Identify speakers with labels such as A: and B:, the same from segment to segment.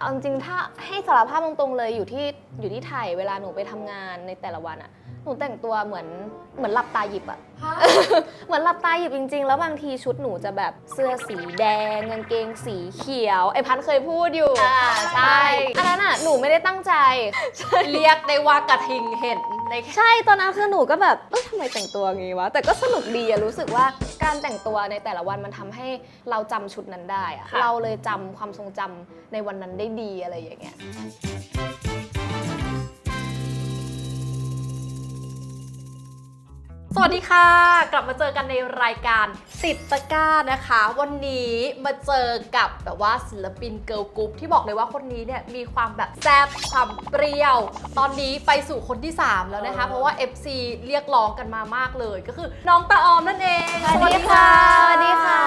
A: เอาจริงๆถ้าให้สารภาพตรงๆเลยอยู่ที่อยู่ที่ไทยเวลาหนูไปทำงานในแต่ละวันอะหนูแต่งตัวเหมือนเหมือนหลับตาหยิบอะ เหมือนหลับตาหยิบจริง ๆ แล้วบางทีชุดหนูจะแบบเสื้อสีแดงกางเกงสีเขียว ไอ้พันเคยพูดอยู่
B: อ่าใช่
A: อันนั้นอะหนูไม่ได้ตั้งใจ
B: เรียกได้ว่ากระทิงเห็น ใน
A: ใช่ตอนนั้นคือหนูก็แบบเอ้ยทำไมแต่งตัวงี้วะ แต่ก็สนุกดีอะรู้สึกว่าการแต่งตัวในแต่ละวันมันทำให้เราจำชุดนั้นได้อะเราเลยจำความทรงจำในวันนั้นได้ดีอะไรอย่างเงี้ย
B: สวัสดีค่ะ กลับมาเจอกันในรายการติดตะกร้านะคะ วันนี้มาเจอกับแบบว่าศิลปินเกิร์ลกรุ๊ปที่บอกเลยว่าคนนี้เนี่ยมีความแบบแซ่บความเปรี้ยว ตอนนี้ไปสู่คนที่ 3 แล้วนะคะ เพราะว่า FC เรียกร้องกันมามากเลย ก็คือน้องตาออมนั่นเอง
A: สวัสดีค่ะสวัสดีค่ะ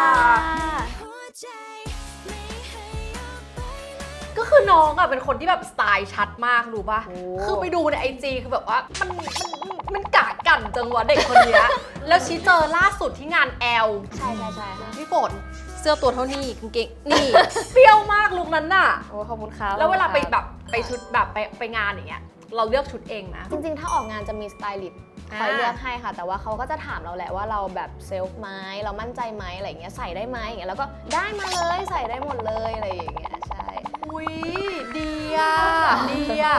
B: ก็คือน้องอะเป็นคนที่แบบสไตล์ชัดมากรู้ป่ะ
A: โอ้
B: คือไปดูในไอจีคือแบบว่ามันมันมันกาดกันจังวะเด็กคนเนี้ย แล้วชี้เจอล่าสุดที่งานแอล
A: ใช่ใช่ใช่ค่ะ
B: พี่ฝนเสื้อตัวเท่านี้กางเกงนี่เปรี้ยวมากลุคนั้นน่ะ
A: โอ้ขอบคุณค่ะ
B: แล้วเวลาไปแบบไปชุดแบบไปไปงานอย่างเงี้ยเราเลือกชุดเองนะ
A: จริงๆ ถ้าออกงานจะมีสไตลิสต์
B: อ่า
A: คอยเลือกให้ค่ะ แต่ว่าเขาก็จะถามเราแหละว่าเราแบบเซลฟ์ไหมเรามั่นใจไหมอะไรอย่างเงี้ยใส่ได้ไหมอย่างเงี้ยแล้วก็ได้มาเลยใส่ได้หมดเลยอะไรอย่างเงี้ยใช่
B: อุ้ยดีอะดีอะ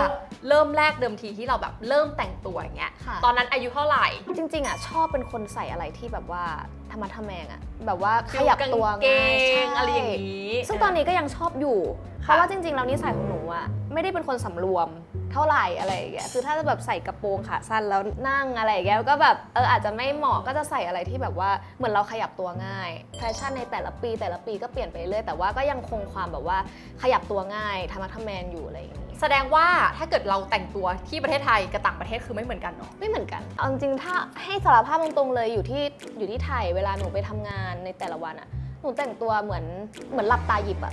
B: เริ่มแรกเดิมทีที่เราแบบเริ่มแต่งตัวอย่างเงี้ย
A: ค่ะ
B: ตอนนั้นอายุเท่าไหร่
A: จริง ๆ อะ ชอบเป็นคนใส่อะไรที่แบบว่าธรรมะทะแมงอะ แบบว่าขยับตัว
B: กางเก
A: ง่ายใช่
B: งอะไรอย่างนี้
A: ซึ่งตอนนี้ก็ยังชอบอยู่ เพ
B: ค่ะ
A: ราะว่าจริง ๆ แล้วนิสัยของหนูอะ ไม่ได้เป็นคนสำรวม เท่าไหร่อะไรอย่างเงี้ยคือถ้าจะแบบใส่กระโปรงขาสั้นแล้วนั่งอะไรอย่างเงี้ยก็แบบเอออาจจะไม่เหมาะก็จะใส่อะไรที่แบบว่าเหมือนเราขยับตัวง่ายแฟชั่นในแต่ละปี แต่ละปีก็เปลี่ยนไปเรื่อยแต่ว่าก็ยังคงความแบบว่าขยับตัวง่ายธรรมะทแมงอยู่อะไรอย่างงี้
B: แสดงว่าถ้าเกิดเราแต่งตัวที่ประเทศไทยกับต่างประเทศคือไม่เหมือนกันเนาะ
A: ไม่เหมือนกันเอาจริงถ้าให้สารภาพตรงๆเลยอยู่ที่อยู่ที่ไทยเวลาหนูไปทำงานในแต่ละวันอะ นูแต่งตัวเหมือนเหมือนหลับตาหยิบอะ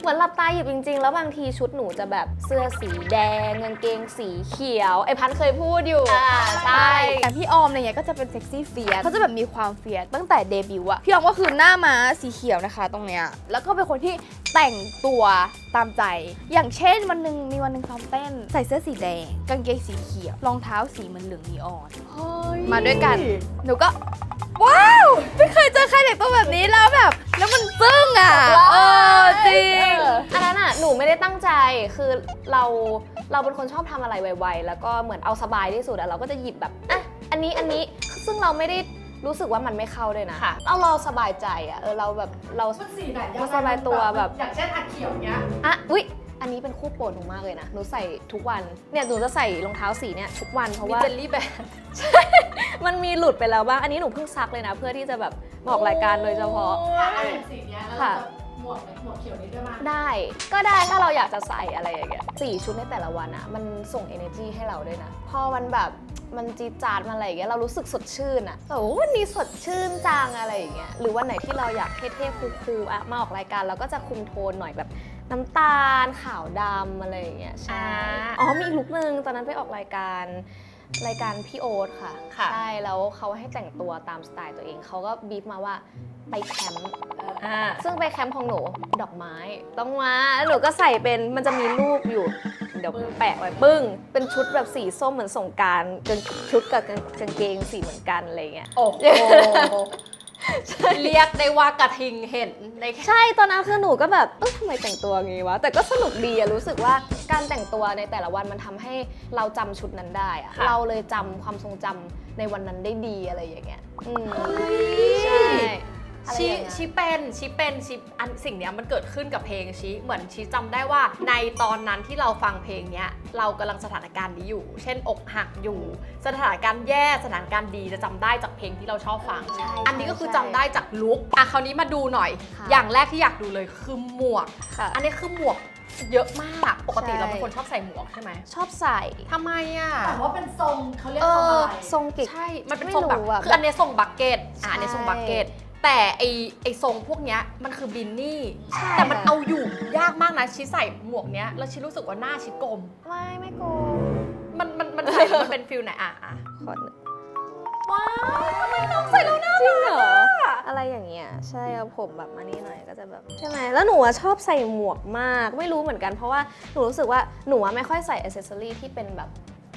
A: เหมือนหลับตาหยิบจริงๆ แล้วบางทีชุดหนูจะแบบเสื้อสีแดงกางเกงสีเขียว ไอ้พันเคยพูดอยู่
B: อ่าใช่
C: แต่พี่ออมอะไรเงี้ยก็จะเป็นเซ็กซี่เฟียสเขาจะแบบมีความเฟียสตั้งแต่เดบิวต์อะพี่ออมก็คือหน้าม้าสีเขียวนะคะ ตรงเนี้ย แล้วก็เป็นคนที่แต่งตัวตามใจ อย่างเช่นวันหนึ่งมีวันหนึ่งซ้อมเต้น ใส่เสื้อสีแดง กางเกงสีเขียว รองเท้าสีเหมือนเหลืองนีออน มาด้วยกัน หนูก็ ว้าว ไม่เคยเจอใครแต่งตัวแบบนี้แล้วแบบแล้วมันซึ้งอะเออจริง
A: อันนั้นอะหนูไม่ได้ตั้งใจคือเราเราเป็นคนชอบทำอะไรไวๆแล้วก็เหมือนเอาสบายที่สุดอะเราก็จะหยิบแบบอะอันนี้อันนี้ซึ่งเราไม่ได้รู้สึกว่ามันไม่เข้าด้วยนะ
B: ค่ะ
A: เอาเราสบายใจอะเออเราแบบเรา
B: มันสีไหน
A: มันสบายตัวแบบ
B: อย่างเช่นอัดเขียวเนี้ย
A: อะอุ๊ยอันนี้เป็นคู่โปรดหนูมากเลยนะ หนูใส่ทุกวัน เนี่ย หนูจะใส่รองเท้าสีเนี่ยทุกวันเพราะ
B: มี
A: ว่า
B: เจลลี่แบน
A: มันมีหลุดไปแล้วบ้าง อันนี้หนูเพิ่งซักเลยนะ เพื่อที่จะแบบมา ออกรายการโดยเฉพาะ
D: สีเนี้ยแล้ว
A: ค่ะ
D: เราจะหมวกไหมหมวกเขียวนี้ด้วยมั้ย
A: ได้ ก็ได้ถ้าเราอยากจะใส่อะไรอย่างเงี้ยสี่ชุดในแต่ละวันอะมันส่ง energy ให้เราด้วยนะ พอมันแบบมันจีดจาดมันอะไรอย่างเงี้ยเรารู้สึกสดชื่นอะแบบโอ้วันนี้สดชื่นจังอะไรอย่างเงี้ยหรือวันไหนที่เราอยากเท่ๆคูลๆอะมาออกรายการเราก็จะคุมโทนหน่อยแบบน้ำตาลขาวดำอะไรอย่างเงี้ยใช่อ๋อมีอีกลุกนึงตอนนั้นไปออกรายการ รายการพี่โอ๊ตค่ะ
B: ค่ะ
A: ใช่ แล้วเขาให้แต่งตัวตามสไตล์ตัวเอง เขาก็บีบมาว่าไปแคมป์
B: อ่า
A: ซึ่งไปแคมป์ของหนูดอกไม้ต้องมาแล้วหนูก็ใส่เป็นมันจะมีรูปอยู่ เดี๋ยวแปะไว้ปึ้ง เป็นชุดแบบสีส้มเหมือนสงกรารชุดกับกางเกงสีเหมือนกันอะไรเงี้ย
B: โอ้โห เรียกได้ว่ากระทิงเห็นในแค่
A: ใช่ตอนนั้นคือหนูก็แบบเออทำไมแต่งตัวงี้วะ แต่ก็สนุกดีอะรู้สึกว่าการแต่งตัวในแต่ละวันมันทำให้เราจำชุดนั้นได้อะ
B: ค่ะ
A: เราเลยจำความทรงจำในวันนั้นได้ดีอะไรอย่างเงี้ยอืม
B: ใช่
A: ใช่ อะไร
B: ชี
A: อย่างเงี้ย
B: ชีเป็นชีเป็นชีอันสิ่งเนี้ยมันเกิดขึ้นกับเพลงชีเหมือนชีจำได้ว่า ในตอนนั้นที่เราฟังเพลงเนี้ยเรากำลังสถานการณ์นี้อยู่ เช่นอกหักอยู่ สถานการณ์แย่สถานการณ์ดีจะจำได้จากเพลงที่เราชอบฟัง
A: ใช่
B: อันนี้ก็คือ
A: ใช่
B: จำได้จากลุคอะคราวนี้มาดูหน่อย
A: ค่ะ
B: อย่างแรกที่อยากดูเลยคือหมวก
A: ค่ะ
B: อันนี้คือหมวกเยอะมากปกติ
A: ใช่
B: เราเป็นคนชอบใส่หมวกใช่ไหม
A: ชอบใส่
B: ทำไมอะ
D: แต่ว่าเป็นทรงเขาเรียก
A: เอ
D: ทรง
A: อ
D: อะไร
A: ทรงกิก
B: ใช่มันเป็น
A: ไม่
B: ทรงแบบ
A: รู้อะ
B: คืออันเนี้ยทรงบักเก็ตอะอันเนี้ย
A: ใช่
B: ทรงบักเก็ต แต่ไอไอทรงพวกเนี้ยมันคือบินนี่
A: ใช่
B: แต่มัน
A: ค่ะ
B: เอาอยู่ยากมากนะชิใส่หมวกเนี้ยแล้วชิรู้สึกว่าหน้าชิกลม
A: ไม่ไม่โกง
B: มันมันมันใส่แล้วมันเป็นฟิลไหนอะอะ
A: ขอหนึ่ง
B: ว้าวทำไมน้องใส่แล้วน่า
A: จริงเหรอ
B: รัก
A: อะไรอย่างเงี้ย ใช่เอาผมแบบมานี่หน่อยก็จะแบบใช่ไหมแล้วหนูอะชอบใส่หมวกมาก ไม่รู้เหมือนกันเพราะว่าหนูรู้สึกว่าหนูอะไม่ค่อยใส่อ c เซสซอรี่ที่เป็นแบบ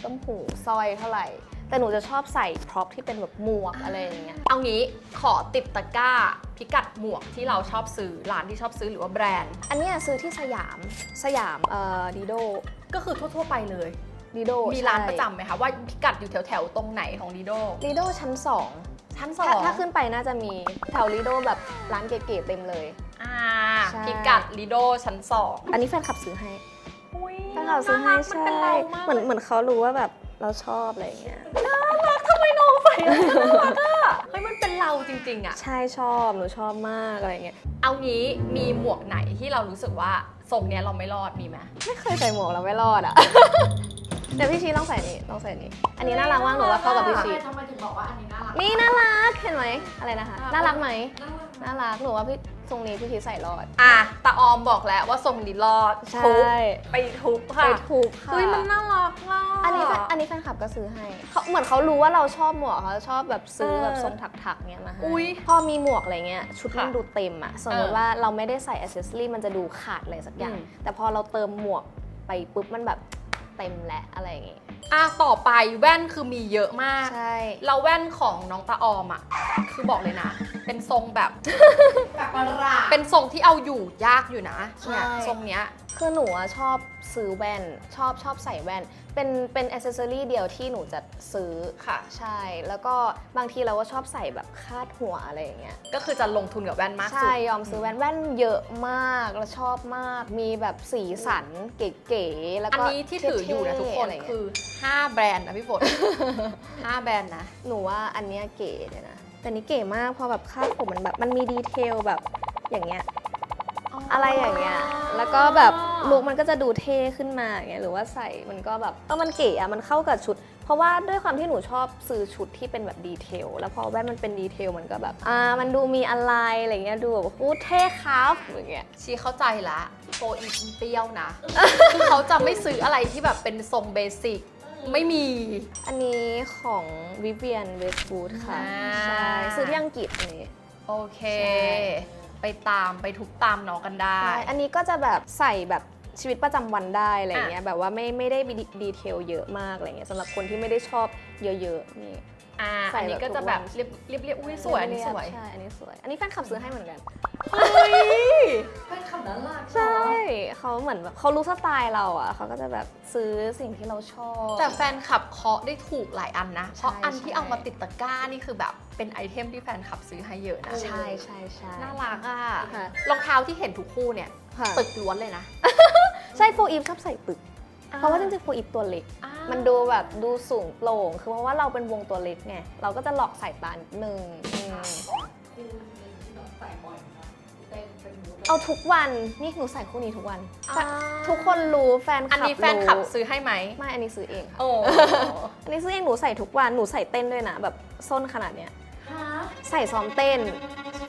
A: ต้มหูสร้อยเท่าไหร่ แต่หนูจะชอบใส่พร็อพที่เป็นแบบหมวกอะไรอย่างเงี้ย
B: เอางี้ขอติดตะกร้า พิกัดหมวกที่เราชอบซื้อร้านที่ชอบซื้อหรือว่าแบรนด์
A: อันเนี้ยซื้อที่สยามสยามเอ่อดีโด
B: ก็คือทั่วๆไปเลย
A: ดีโด
B: มีร้านประจำไหมคะ ว่าพิกัดอยู่แถวๆตรงไหนของดีโด
A: ดีโดชั้นสอง
B: ชั้นสอ
A: ถ้างถ้าขึ้นไปน่าจะมีแถวลีโดแบบร้านเก๋ๆเต็มเลย
B: อ่า
A: ใช่
B: พิกัดลีโดชั้นสอง
A: อันนี้แฟนคลับซื้อให้
B: อุ๊ย
A: แฟนคลับซื้อให้
B: น่ารักมัน
A: ใช่
B: เป็นเรามาก
A: เหมือนเหมือนเขารู้ว่าแบบ เราชอบอะไรอย่างเงี้ย
B: ทำไมน้องใส่แล้วน่ารักอะเฮ้ยมันเป็นเราจริง ๆ อะ
A: ใช่ชอบหนูชอบมากอะไรเงี้ย
B: เอางี้มีหมวกไหนที่เรารู้สึกว่าทรงเนี้ยเราไม่รอดมีไหม
A: ไม่เคยใส่หมวกแล้วไม่รอดอะ เดี๋ยวพี่ชีต้องใส่นี่ต้องใส่นี่อันนี้น่ารักมากหนูว่าเข้ากับพี่ชี
D: ทำไมถึงบอกว่าอันนี้น่ารัก
A: นี่น่ารักเห็นไหมอะไรนะคะ
B: น่ารัก
A: น่ารักไหม
D: น่ารัก
A: น่ารักหนูว่าพี่ ทรงนี้พี่ชีใส่รอด
B: อะตาออมบอกแล้วว่าทรงนี้รอด
A: ใช่
B: ทุบไปทุบ
A: ไป
B: ค่ะ
A: ถูกค่ะ
B: เฮ้ยมันน่ารักมาก
A: อันนี้แฟนอันนี้แฟนคลับก็ซื้อให้เขาเหมือนเขารู้ว่าเราชอบหมวกเขาชอบแบบซื้อ
B: เออ
A: แบบทรงถักๆเนี้ยมาให้
B: อุ๊ย
A: พอมีหมวกอะไรเงี้ยชุดมัน
B: ค่ะ
A: ดูเต็มอะสมมติ
B: เออ
A: ว่าเราไม่ได้ใส่อ c เซสซอรี่มันจะดูขาดอะไรสักอย่าง
B: อืม
A: แต่พอเราเติมหมวกไปปุ๊บมันแบบเต็มแล้วอะไรอย่างงี้
B: อะต่อไปแว่นคือมีเยอะมาก
A: ใช่
B: เราแว่นของน้องตาออมอะ คือบอกเลยนะ เป็นทรงแบบ
D: แบบประหลาด
B: เป็นทรงที่เอาอยู่ยากอยู่นะ
A: ใช่
B: เนี่ยทรงเนี้ย
A: คือหนูอะชอบ ซื้อแว่น ชอบชอบใส่แว่น เป็นเป็นอ c เซสซอรี่เดียวที่หนูจะซื้อ
B: ค่ะ
A: ใช่ แล้วก็บางทีเราก็ชอบใส่แบบคาดหัวอะไรอย่างเงี้ย
B: ก็คือจะลงทุนกับแว่นมากสุ
A: ใช่
B: ด
A: ยอมซื้อแว่นแว่นเยอะมากแล้วชอบมาก มีแบบสีสันเก๋ๆแล้ว
B: อัน
A: ก็
B: นี้ที่ถืออยู่นะทุกคน
A: เท่ๆะไรเงี้ย
B: คือ 5 แบรนด์นะพี่ฝน 5 แบรนด์นะ
A: หนูว่าอันเนี้ยเก๋เลยนะ แต่นี้เก๋มากเพอแบบคาดผมมันแบบมันมีดีเทลแบบอย่างเงี้ย อะไรอย่างเงี้ย แล้วก็แบบลุคมันก็จะดูเท่ขึ้นมาอย่างเงี้ย หรือว่าใส่มันก็แบบเออมันเก๋อะมันเข้ากับชุด เพราะว่าด้วยความที่หนูชอบซื้อชุดที่เป็นแบบดีเทล แล้วพอแว่นมันเป็นดีเทลมันก็แบบ อ่า มันดูมีอะไรอะไรเงี้ย ดูแบบโอ้เท่ครับอย่างเงี้ย
B: ชีเข้าใจละโฟอีฟเปรี้ยวนะ คือเขาจะไม่ซื้ออะไรที่แบบเป็นทรงเบสิกไม่มี
A: อันนี้ของ Vivian Westwood ค่ะ
B: อ่า
A: ใช่ ซื้อที่อังกฤษอันนี้
B: โอเค
A: ใช่
B: ไปตามไปทุบตามน้องกันได้
A: อันนี้ก็จะแบบใส่แบบชีวิตประจำวันได้อะไรเงี้ยแบบว่าไม่ไม่ได้ดีดีเทลเยอะมากอะไรเงี้ยสำหรับคนที่ไม่ได้ชอบเยอะๆนี่
B: อ่า
A: ใส่
B: อันนี้
A: แบบ
B: ก็จะแบบ
A: ทุกวัน
B: เรียบเรียบเรียบอุ้ยสวยอันนี้สวย
A: ใช่ อันนี้สวย อันนี้แฟนคลับซื้อให้เหมือนกัน
B: เฮ้ย
D: เป็นคำนั้นรัก
A: ใช่ เขาเหมือนแบบเขารู้สไตล์เราอะ เขาก็จะแบบซื้อสิ่งที่เราชอบ
B: แต่แฟนคลับเคาะได้ถูกหลายอันนะ เพราะ
A: ใช่
B: อันที่
A: ใช่
B: เอามาติดตะกร้านี่คือแบบเป็นไอเทมที่แฟนคลับซื้อให้เยอะนะ
A: ใช่ใช่ใช่
B: น่ารักอะ
A: ค่ะ
B: รองเท้าที่เห็นทุกคู่เนี่ย
A: ค่ะ
B: ตึกล้วนเลยนะ
A: ใช่โฟอีฟชอบใส่ตึก เพราะว่าจริงๆโฟอีฟตัวเล็ก
B: อ่า
A: มันดูแบบดูสูงโปร่ง คือเพราะว่าเราเป็นวงตัวเล็กไง เราก็จะหลอกสายตานิดนึงอืม
D: คู่หนึ่งที่น้องใส่บ่อยนะเต้นเป็นมูด
A: เอาทุกวัน นี่หนูใส่คู่นี้ทุกวัน
B: อ่า
A: ทุกคนรู้แฟนคลับ
B: อันนี้แฟนคลับ
A: รู้
B: ซื้อให้ไหม
A: ไม่ อันนี้ซื้อเองค่ะ
B: โอ้
A: อันนี้ซื้อเองหนูใส่ทุกวัน หนูใส่เต้นด้วยนะ แบบส้นขนาดเนี้ย
D: ฮะ
A: ใส่ซ้อมเต้น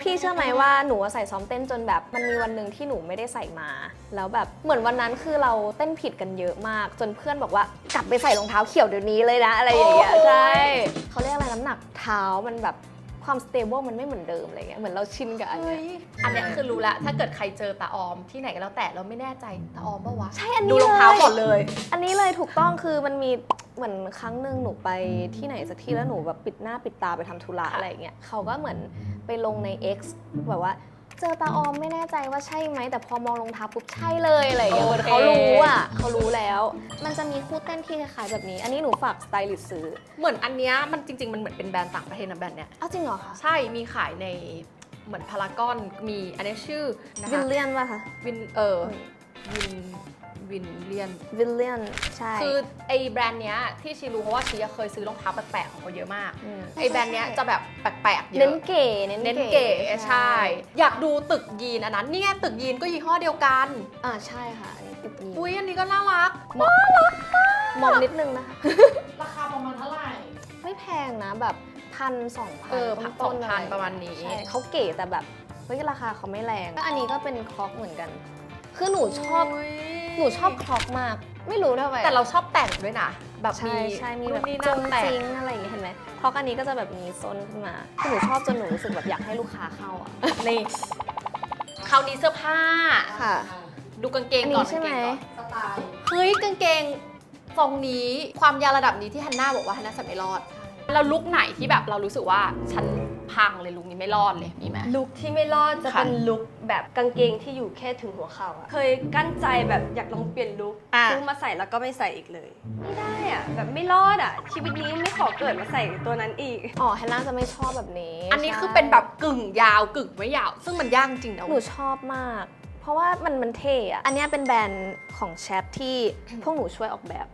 A: พี่เชื่อไหมว่าหนูอะใส่ซ้อมเต้นจนแบบมันมีวันหนึ่งที่หนูไม่ได้ใส่มา แล้วแบบเหมือนวันนั้นคือเราเต้นผิดกันเยอะมาก จนเพื่อนบอกว่ากลับไปใส่รองเท้าเขียวเดี๋ยวนี้เลยนะอะไรอย่างเงี้ย
B: โอ้ย
A: ใช่เขาเรียกอะไรน้ำหนักเท้ามันแบบความสเตเบิลมันไม่เหมือนเดิมอะไรเงี้ยเหมือนเราชินกับอันเนี้ย
B: อันเนี้ยคือรู้แล้วถ้าเกิดใครเจอตาออมที่ไหนก็แล้วแต่เราไม่แน่ใจตาออมปะวะ
A: ใช่อันนี้
B: ดูรองเท้าก่อนเลย
A: อันนี้เลยถูกต้องคือมันมี เหมือนครั้งหนึ่งหนูไปที่ไหนสักที่แล้วหนูแบบปิดหน้าปิดตาไปทำธุระ
B: ค่ะ
A: อะไรอย่างเงี้ยเขาก็เหมือนไปลงใน X แบบว่า เจอตาออมไม่แน่ใจว่าใช่ไหมแต่พอมองรองเท้าปุ๊บใช่เลยอะไรอย่างเงี้ยเหมือนเขารู้อะเขารู้แล้ว มันจะมีคู่เต้นที่คล้ายๆแบบนี้ อันนี้หนูฝากสไตลิสต์ซื้อ
B: เหมือนอันเนี้ยมันจริง ๆ มันเหมือนเป็นแบรนด์ต่างประเทศนะแบรนด์เนี้ย
A: อ้าวจริงเหรอคะ
B: ใช่มีขายในเหมือนพารากอนมีอันนี้ชื่อนะ
A: วิ
B: คะ
A: ลเลียนป่ะคะ
B: วินเออวิน วินเลียน
A: วิลเลียน ใช่
B: คือไอ้แบรนด์เนี้ยที่ชีรู้เพราะว่าชีอะเคยซื้อรองเท้าแปลกๆของเขาเยอะมาก
A: ม
B: ไอ้แบรนด์เนี้ยจะแบบแปลกๆเย
A: เน้น
B: อะ
A: เก๋เน้น
B: เน้น
A: เก๋
B: เก๋ใช่ อยากดูตึกยีนอันนั้นเนี่ยตึกยีนก็ยี่ห้อเดียวกัน
A: อ่าใช่ค่ะอันนี้ติดนี้
B: อุ้ยอันนี้ก็น่ารัก
A: มองนิดนึงนะคะ
D: ราคาประมาณเท่าไหร่
A: ไม่แพงนะแบบพันสองพัน
B: เออพันสองพันประมาณนี้
A: ใช่เขาเก๋แต่แบบเฮ้ยราคาเขาไม่แรงก็อันนี้ก็เป็นคล็อกเหมือนกัน คือหนูชอบ
B: โย
A: หนูชอบคล็อกมาก ไม่รู้ทำไม
B: แต่เราชอบแต่งด้วยนะ แบบ
A: ใช่
B: มี
A: ใช่มี
B: นู่
A: แบ
B: น
A: บ
B: นี่
A: จ
B: นั่น
A: ง
B: แต่
A: จ
B: ง
A: ริงอะไรอย่างเงี้ยเห็นไหมเพราะอันนี้ก็จะแบบมีโซนขึ้นมาคือหนูชอบจนหนูรู้สึกแบบอยากให้ลูกค้าเข้าอะ นี่
B: คราวนี้เสื้อผ้า
A: ค่ะ
B: ดูกางเกง
A: อัน
B: ก่อ
A: นี้
B: น
A: ใช่ไหม
B: กางเกงก่อน
D: สไตล์
B: เฮ้ยกางเกงทรงนี้ความยาวระดับนี้ที่ฮันน่าบอกว่าฮันน่าจะไม่รอด แล้วลุคไหนที่แบบเรารู้สึกว่าฉันพังเลยลุคนี้ไม่รอดเลยมีไหม
E: ลุคที่ไม่รอดจะ
B: ค่ะ
E: เป็นลุค แบบกางเกงที่อยู่แค่ถึงหัวเข่าอะเคยกั้นใจแบบอยากลองเปลี่ยนลุค
B: อะ
E: ซื้อมาใส่แล้วก็ไม่ใส่อีกเลย ไม่ได้อะแบบไม่รอดอะชีวิตนี้ไม่ขอเกิดมาใส่ตัวนั้นอีก
A: อ๋อแฮนน่าจะไม่ชอบแบบนี้
B: อันนี้
A: ใช่
B: คือเป็นแบบกึ่งยาวกึ่งไม่ยาว ซึ่งมันยากจริงนะ
A: หนูชอบมาก เพราะว่ามันมันเท่อะอันเนี้ยเป็นแบรนด์ของแชปที่ พวกหนูช่วยออกแบบ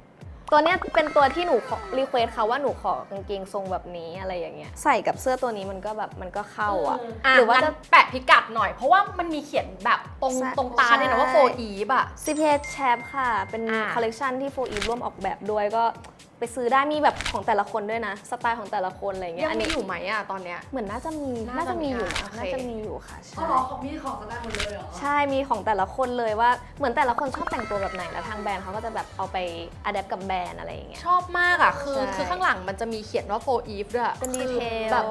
A: ตัวเนี้ยเป็นตัวที่หนูขอรีเควสเขาว่าหนูขอกางเกงทรงแบบนี้อะไรอย่างเงี้ย ใส่กับเสื้อตัวนี้มันก็แบบมันก็เข้าอะ
B: อะ
A: หรือว่า
B: งั้น
A: จะ
B: แปะพิกัดหน่อย เพราะว่ามันมีเขียนแบบตรง
A: ใช่
B: ตรงตาเนี่ยนะว่า
A: ใช่
B: โฟอีฟอะ
A: ซีเพจแชปค่ะ เป็น
B: อ่า
A: คอลเลกชันที่โฟอีร่วมออกแบบด้วยก็ไปซื้อได้มีแบบของแต่ละคนด้วยนะ สไตล์ของแต่ละคนอะไรเงี้
B: ยัง
A: ยอัน
B: มี
A: นี้
B: อยู่ไหมอะตอนเนี้ย
A: เหมือนน่าจะมี
B: น่า
A: น่า
B: จะ
A: จะมีอยู่
B: มี
A: นะ
B: อะโอเค
A: น่าจะมีอยู่ค่ะ
D: อ๋อ
A: ใช่
D: เหรอของมีของสไตล์หมดเลยเหรอ
A: ใช่มีของแต่ละคนเลยว่าเหมือนแต่ละคนชอบแต่งตัวแบบไหนแล้วทางแบรนด์เขาก็จะแบบเอาไปอัดแอปกับแบรนด์อะไรอย่างเงี้ย
B: ชอบมากอะคือ
A: ใช่
B: คือข้างหลังมันจะมีเขียนว่าโฟอีฟด้วย
A: เป็นดี
B: คือ
A: เทล
B: แบบ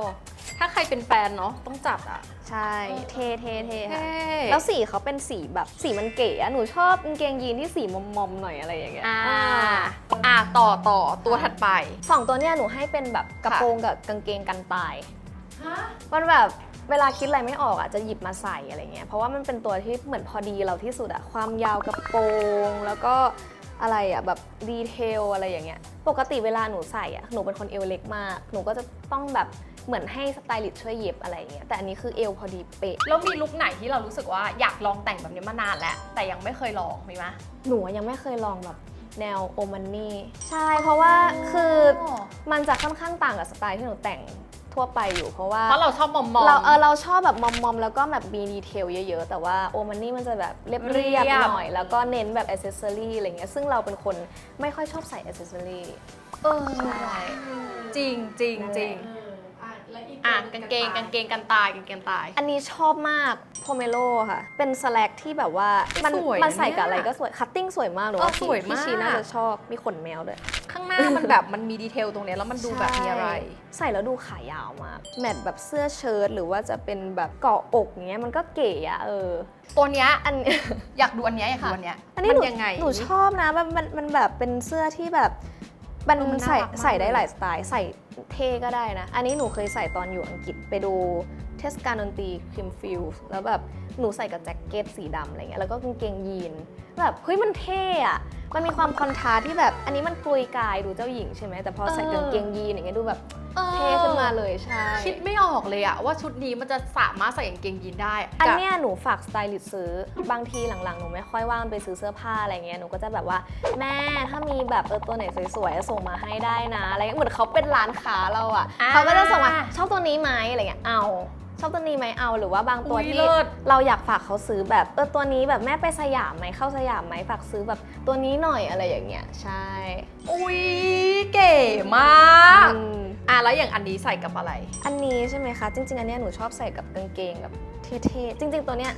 B: ถ้าใครเป็นแฟนเนาะต้องจัดอะ
A: ใช่เท่เท่เท่ค่ะ
B: เท่
A: แล้วสีเขาเป็นสีแบบสีมันเก๋อะหนูชอบกางเกงยีนที่สีมอมๆหน่อยอะไรอย่างเงี้ย
B: อ่า
A: อ่า
B: อ่าต่อต่อตัวถัดไป
A: สองตัวเนี้ยหนูให้เป็นแบบกระ
B: ค่ะ
A: โปรงกับกางเกงกันตาย
D: ฮะ
A: มันแบบ เวลาคิดอะไรไม่ออกอะจะหยิบมาใส่อะไรเงี้ยเพราะว่ามันเป็นตัวที่เหมือนพอดีเราที่สุดอะความยาวกระโปรงแล้วก็อะไรอะแบบดีเทลอะไรอย่างเงี้ยปกติเวลาหนูใส่อะหนูเป็นคนเอวเล็กมาก หนูก็จะต้องแบบเหมือนให้สไตลิสต์ช่วยเย็บอะไรเงี้ยแต่อันนี้คือเอวพอดีเป๊ะ
B: แล้วมีลุคไหนที่เรารู้สึกว่าอยากลองแต่งแบบนี้มานานแล้วแต่ยังไม่เคยลองมีไหม
A: หนูยังไม่เคยลองแบบแนวโอมันนี่ใช่เพราะว่าคือมันจะค่อนข้างต่างกับสไตล์ที่หนูแต่ง ทั่วไปอยู่เพราะว่า
B: เพราะเราชอบมอมมอม
A: เราเออเราชอบแบบมอมๆแล้วก็แบบมีดีเทลเยอะ ๆ แต่ว่าโอมันนี่มันจะแบบเรียบ
B: เรี
A: เรีย
B: ย
A: บบหน่อย แล้วก็เน้นแบบอ c เซสซอรี่อะไรเงี้ยซึ่งเราเป็นคนไม่ค่อยชอบใส่อ c เซสซอรี่
B: เออ
A: ใช่
B: จริงจริงจริง
D: เอออะและอีก
B: อะ
D: ตัวหนึ่
B: กางเกงกางเกงกันตายกางเกงตาย
A: อันนี้ชอบมากโพเมโลค่ะ เป็นสแลกที่แบบว่า มัน
B: สวยนะ
A: มันใส่กับอะไร
B: เนี่ย
A: ก็สวยคัตติ้งสวยมากหนู
B: เออ
A: ว่า
B: สวย
A: พี่
B: มาก
A: ชีน่าจะชอบมีขนแมวด้วย
B: ข้างห น้ามันแบบมันมีดีเทลตรงเนี้ยแล้วมันดูแบบมีอะไร
A: ใช่ใส่แล้วดูขายาวมากแมทแบบเสื้อเชิ้ตหรือว่าจะเป็นแบบเกาะอกเงี้ยมันก็เก๋อะเออ
B: ตัวเนี้ย
A: อัน
B: อยากดูอันเนี้ยอยากดูอันเนี้ย
A: อันนี้
B: มั
A: หนู
B: ยังไง
A: หนูชอบนะมันมันมันแบบเป็นเสื้อที่แบบมัน
B: เออมันน่า
A: ใส่
B: รักมาก
A: ใส่ได้
B: เลย
A: หลายสไตล์ใส่เท่ก็ได้นะ อันนี้หนูเคยใส่ตอนอยู่อังกฤษไปดู เทศกาลดนตรีคิมฟิลแล้วแบบหนูใส่กับแจ็คเก็ตสีดำอะไรเงี้ยแล้วก็กางเกงยีนแบบเฮ้ยมันเท่อะมันมีความคอนทราสต์ที่แบบอันนี้มันกลุยกายดูเจ้าหญิงใช่ไหมแต่พอใส่กางเกงยีนอย่างเงี้ยดูแบบ
B: ออ
A: เท่ขึ้นมาเลยใช่
B: คิดไม่ออกเลยอะว่าชุดนี้มันจะสามารถใส่กางเกงยีนได้
A: อันเนี้ยหนูฝากสไตลิสต์ซื้อบางทีหลังๆหนูไม่ค่อยว่างไปซื้อเสื้อผ้าอะไรเงี้ยหนูก็จะแบบว่าแม่ถ้ามีแบบเออตัวไหนสวยๆส่งมาให้ได้นะอะไรเงี้ยเหมือนเขาเป็นร้านค้าเราอะ
B: อ่า
A: เขาก็จะส่งมาชอบตัวนี้ไหมอะไรเงี้ยเอาชอบตัวนี้ไหมเอาหรือว่าบางตัว
B: อุ๊ย
A: ที่
B: เลิศ
A: เราอยากฝากเขาซื้อแบบเออตัวนี้แบบแม่ไปสยามไหมเข้าสยามไหมฝากซื้อแบบตัวนี้หน่อยอะไรอย่างเงี้ยใช่
B: อุ้ยเก๋มาก
A: อืม
B: อะแล้วอย่างอันนี้ใส่กับอะไร
A: อันนี้ใช่ไหมคะจริง ๆ อันเนี้ยหนูชอบใส่กับกางเกงแบบเท่ๆจริง ๆ ตัวเนี้ย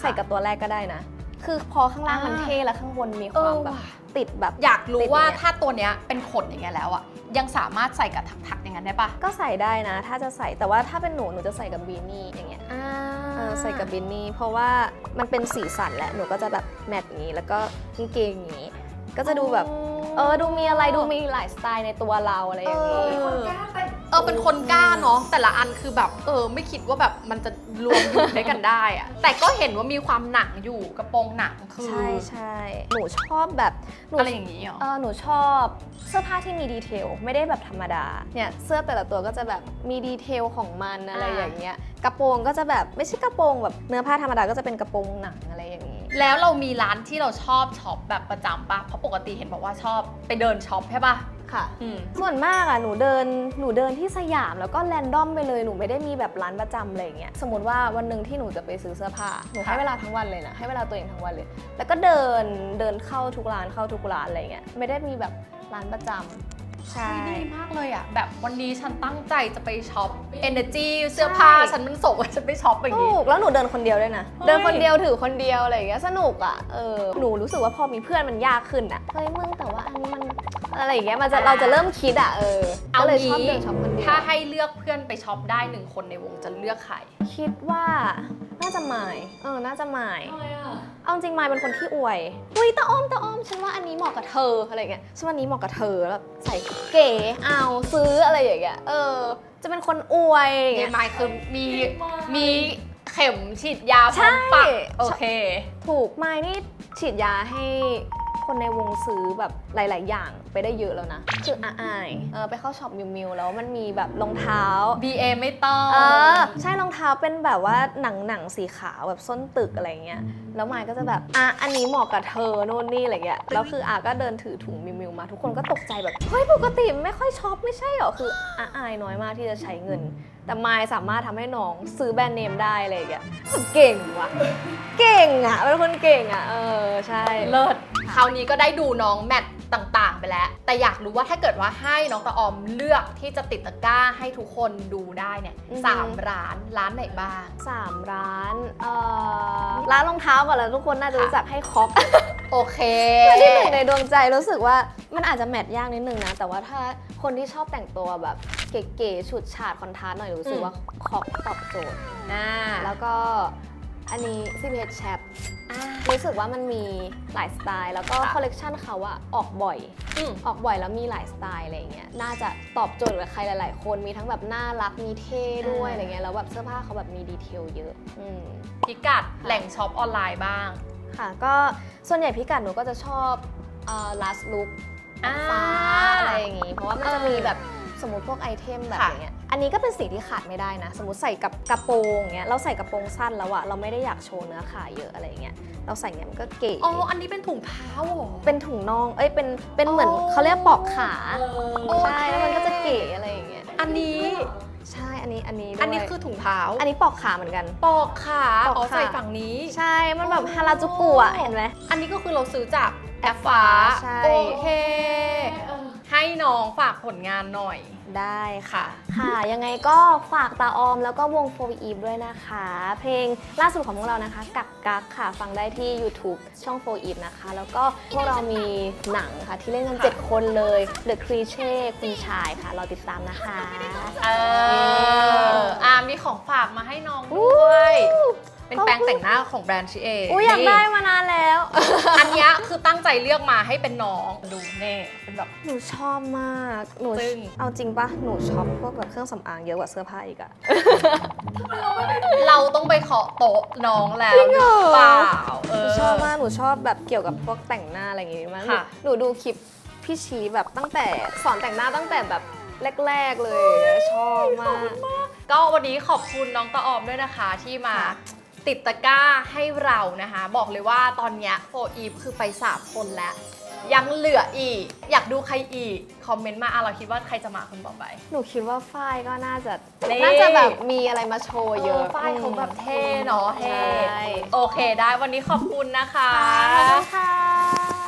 A: ใส่กับตัวแรกก็ได้นะ คือพอข้างล่างมัน
B: อ่า
A: เท่แล้วข้างบนมี
B: เอ
A: ควา
B: อ
A: มแบบ
B: ว่ะ
A: ติดแบบ
B: อยากรู้
A: ติด
B: ว่า
A: อย่างเงี้ย
B: ถ้าตัวเนี้ยเป็นขนอย่างเงี้ยแล้วอะยังสามารถใส่กับถักๆอย่างนั้นได้ปะ
A: ก็ใส่ได้นะ ถ้าจะใส่แต่ว่าถ้าเป็นหนูหนูจะใส่กับบีนี่อย่างเงี้ย
B: อ่า
A: เออใส่กับบีนี่เพราะว่ามันเป็นสีสันแหละหนูก็จะแบบแมทอย่างนี้แล้วก็กางเกงอย่างนี้ ก็จะดูแบบเออดูมีอะไรดูมีหลายสไตล์ในตัวเราอะไรอย่างนี้
B: เออ
D: คนกล้าแต่ง
B: เออเป็นคนกล้าเนาะแต่ละอันคือแบบ เออ ไม่คิดว่าแบบมันจะรวมอยู่ด้วยกันได้อะแต่ก็เห็นว่ามีความหนังอยู่กระโปรงหนังคือ
A: ใช่ใช่หนูชอบแบบหนู
B: อะไรอย่างนี้เหรอ
A: เออหนูชอบเสื้อผ้าที่มีดีเทลไม่ได้แบบธรรมดาเนี่ยเสื้อแต่ละตัวก็จะแบบมีดีเทลของมันอะไร
B: อ่า
A: อย่างเงี้ยกระโปรงก็จะแบบไม่ใช่กระโปรงแบบเนื้อผ้าธรรมดาก็จะเป็นกระโปรงหนังอะไรอย่างงี้
B: แล้วเรามีร้านที่เราชอบช็อปแบบประจำปะเพราะปกติเห็นบอกว่าชอบไปเดินช็อปใช่ปะ
A: ค่ะ
B: อืม
A: ส่วนมากอะหนูเดินหนูเดินที่สยามแล้วก็แรนดอมไปเลยหนูไม่ได้มีแบบร้านประจำอะไรอย่างเงี้ยสมมติว่าวันหนึ่งที่หนูจะไปซื้อเสื้อผ้าหนูให้
B: ค่ะ
A: เวลาทั้งวันเลยนะให้เวลาตัวเองทั้งวันเลย แล้วก็เดินเดินเข้าทุกร้านเข้าทุกร้านอะไรเงี้ยไม่ได้มีแบบร้านประจำใช่
B: เฮ้ยดีมากเลยอะ แบบวันนี้ฉันตั้งใจจะไปช็อป Energy เสื้อผ้า
A: ใช่
B: ฉันมันส่งว่าฉันไปช็อปอย่าง
A: ถู
B: นี้
A: กแล้วหนูเดินคนเดียวด้วยนะ
B: เฮ้ย
A: เดินคนเดียวถือคนเดียวอะไรอย่างเงี้ยสนุกอะเออหนูรู้สึกว่าพอมีเพื่อนมันยากขึ้นอะเฮ้ยมึงแต่ว่าอันนี้มัน อะไรอย่างเงี้ยมันจะเราจะเริ่มคิดอะเออ
B: เอา
A: ก็เลยชอบ
B: งี้
A: เดินช็อปคนเดียว
B: ถ้าให้เลือกเพื่อนไปช็อปได้หนึ่งคนในวงจะเลือกใคร
A: คิดว่าน่าจะหมายเออน่าจะหมาย
D: ทำไมอะ
A: เอาจริงหมายเป็นคนที่อวยอุ้ยตาอ้อมตาอ้อมฉันว่าอันนี้เหมาะกับเธออะไรอย่างเงี้ยฉันว่าอันนี้เหมาะกับเธอแบบใส่เก๋เอาซื้ออะไรอย่างเงี้ยเออ จะเป็นคนอวยอย่าง
B: เย
A: เงี้ย
B: มายคือมี
D: เยมาย
B: มีเข็มฉีดยาพร้อม
A: ใช่
B: ปักโอเค
A: ถูกไม้นี่ฉีดยาให้ คนในวงซื้อแบบหลาย ๆ อย่างไปได้เยอะแล้วนะ คืออาอายเออไปเข้าช็อปมิวมิวแล้วมันมีแบบรองเท้า
B: BA ไม่ต้อง
A: เออใช่รองเท้าเป็นแบบว่าหนังหนังสีขาวแบบส้นตึกอะไรเงี้ยแล้วไม้ก็จะแบบอะอันนี้เหมาะกับเธอนู่นนี่อะไรเงี้ยแล้วคืออาก็เดินถือถุงมิวมิวมา ทุกคนก็ตกใจแบบเฮ้ยปกติไม่ค่อยช็อปไม่ใช่เหรอคืออาอายน้อยมากที่จะใช้เงิน แต่ไม้สามารถทำให้น้องซื้อแบรนด์เนมได้อะไรเงี้ยแบบเก่งว่ะ เก่งอะเป็นคนเก่งอะเออใช่
B: เลิศ คราวนี้ก็ได้ดูน้องแมทต่างๆ ไปแล้ว แต่อยากรู้ว่าถ้าเกิดว่าให้น้องตะออมเลือกที่จะติดตะกร้าให้ทุกคนดูได้เนี่ย
A: อือฮึ
B: สามร้านร้านไหนบ้าง
A: สามร้านเอ่อร้านรองเท้าก่อนแล้วทุกคนน่าจะรู้จักให้คอก
B: โอเค
A: ที่หนึ่งในดวงใจรู้สึกว่ามันอาจจะแมทยากนิดนึงนะ แต่ว่าถ้าคนที่ชอบแต่งตัวแบบเก๋ๆฉุดฉาดคอนทราสต์หน่อยรู้สึกว่าคอกตอบโจทย์
B: อ่า
A: แล้วก็ อันนี้ CPH Chap รู้สึกว่ามันมีหลายสไตล์ แล้วก็
B: ค่ะ
A: คอลเลกชันเขาอะออกบ่อย
B: อืม
A: ออกบ่อยแล้วมีหลายสไตล์อะไรอย่างเงี้ย น่าจะตอบโจทย์กับใครหลาย ๆ คน มีทั้งแบบน่ารัก มีเท่ด้วย
B: อ่า
A: อะไรเงี้ย แล้วแบบเสื้อผ้าเขาแบบมีดีเทลเยอะอืม
B: พิกัดแหล่งช็อปออนไลน์บ้าง
A: ค่ะ ก็ส่วนใหญ่พิกัดหนูก็จะชอบเอ่อ last look
B: อ่า
A: ฟ้าอะไรอย่างงี้ เพราะว่ามันจะมีแบบสมมติพวกไอเทมแบบ
B: ค่ะ
A: อย่างเงี้ย อันนี้ก็เป็นสิ่งที่ขาดไม่ได้นะ สมมติใส่กับกระโปรงอย่างเงี้ยเราใส่กระโปรงสั้นแล้วอะเราไม่ได้อยากโชว์เนื้อขาเยอะอะไรอย่างเงี้ยเราใส่เงี้ยมันก็เก๋
B: อ๋อ อันนี้เป็นถุงเท้าเหรอ
A: เป็นถุงน่อง เอ้ย เป็น เป็นเหมือน
B: อ๋อ
A: เขาเรียกปอกขา
D: เออ
B: โอเค
A: ใช่ แล้วมันก็จะเก๋อะไรอย่างเงี้ย
B: อันนี้
A: ใช่ อันนี้ อันนี้ด้วย
B: อันนี้คือถุงเท้า
A: อันนี้ปอกขาเหมือนกัน
B: ปอกขา
A: ปอกขา
B: อ๋อ ใส่ฝั่งนี้
A: ใช่ มันแบบฮาราจูกุอะเห็นไหม
B: อันนี้ก็คือเราซื้อจากแอปฟ้า
A: ใช่
B: โอเค
D: เออ
B: ให้น้องฝากผลงานหน่อย
A: ได้ค่ะ
B: ค่ะ
A: ค่ะ ยังไงก็ฝากตาออมแล้วก็วงโฟอีฟด้วยนะคะ เพลงล่าสุดของพวกเรานะคะ กักกักค่ะ ฟังได้ที่ YouTube ช่องโฟอีฟนะคะ แล้วก็พวกเรามีหนังค่ะ ที่เล่นกัน 7 คนเลย The c r e a t u r e คุณชายค่ะ เราติดตามนะคะ
B: เออ อ่ามีของฝากมาให้น้องด้วย เป็นแปรงแต่งหน้าของแบรนด์ชิเอ
A: อุ้ยอยากได้มานานแล้ว
B: อันเนี้ยคือตั้งใจเลือกมาให้เป็นน้องดูเน่เป็นแบบ
A: หนูชอบมาก หนู
B: ซึ่ง
A: เอาจริงปะหนูช็อปพวกแบบเครื่องสำอางเยอะกว่าเสื้อผ้าอีกอะ
B: เราต้องไปเคาะโต๊ะน้องแล้วหรือเปล่าเอ
A: หนู
B: อ
A: ชอบมาก หนูชอบแบบเกี่ยวกับพวกแต่งหน้าอะไรอย่างงี้มากหนู
B: ค่ะ
A: หนูดูคลิปพี่ชีแบบตั้งแต่สอนแต่งหน้าตั้งแต่แบบแรก ๆเลย ชอบมาก
B: ก็วันนี้ขอบคุณน้องตะออมด้วยนะคะที่มา
A: ค่ะ
B: ติดตะกร้าให้เรานะคะ บอกเลยว่าตอนเนี้โฟอีฟคือไปสามคนแล้ว ยังเหลืออีก อยากดูใครอีก คอมเมนต์มาอะเราคิดว่าใครจะมาคนต่อไป
A: หนูคิดว่าฝ้ายก็น่าจะ
B: นี่
A: น่าจะแบบมีอะไรมาโชว์เยอะ
B: ฝ้ายเขาแบบเท่เนาะเท่
A: ใช่
B: โอเคได้วันนี้ขอบคุณนะคะ
A: ขอบคุณค่ะ